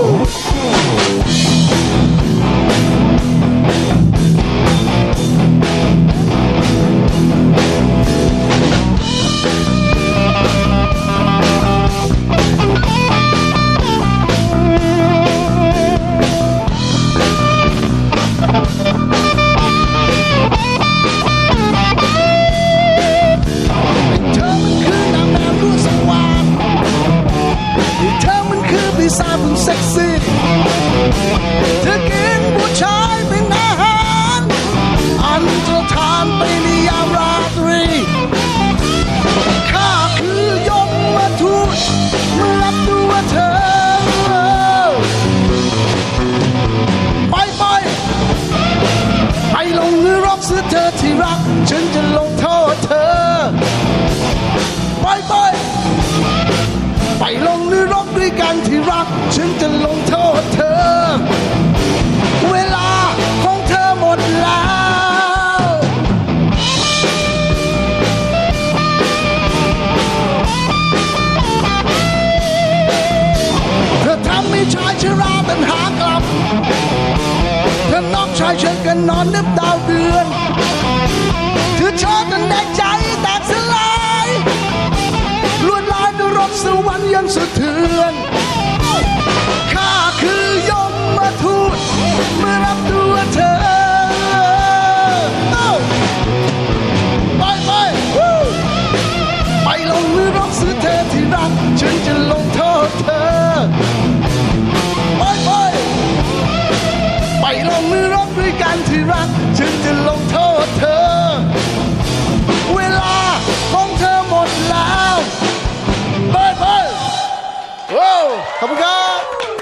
Woo! ซ็กซี่เธอกินผู้ชายเป็นอาหาร อันตรธานไปในยามราตรีข้าคือยมมาทูตมารับตัวเธอ ไปไปไปลงมือรบซื้อเธอที่รัก ฉันจะลงโทษเธอ กันที่รัก ฉันจะลงโทษเธอ เวลาของเธอหมดแล้ว เธอทำให้ชายชราตันหากลับ เธอน้องชายเชิญกันนอนนึบดาวเดือน เธอชอบ รกสวรรค์ยังสะเทือนข้าคือยมมาทูตเมื่อรับตัวเธอไปไปไปลงมือรบซื้อเธอที่รักฉันจะลงโทษเธอไปไปไปลงมือรบด้วยกัน แล้ว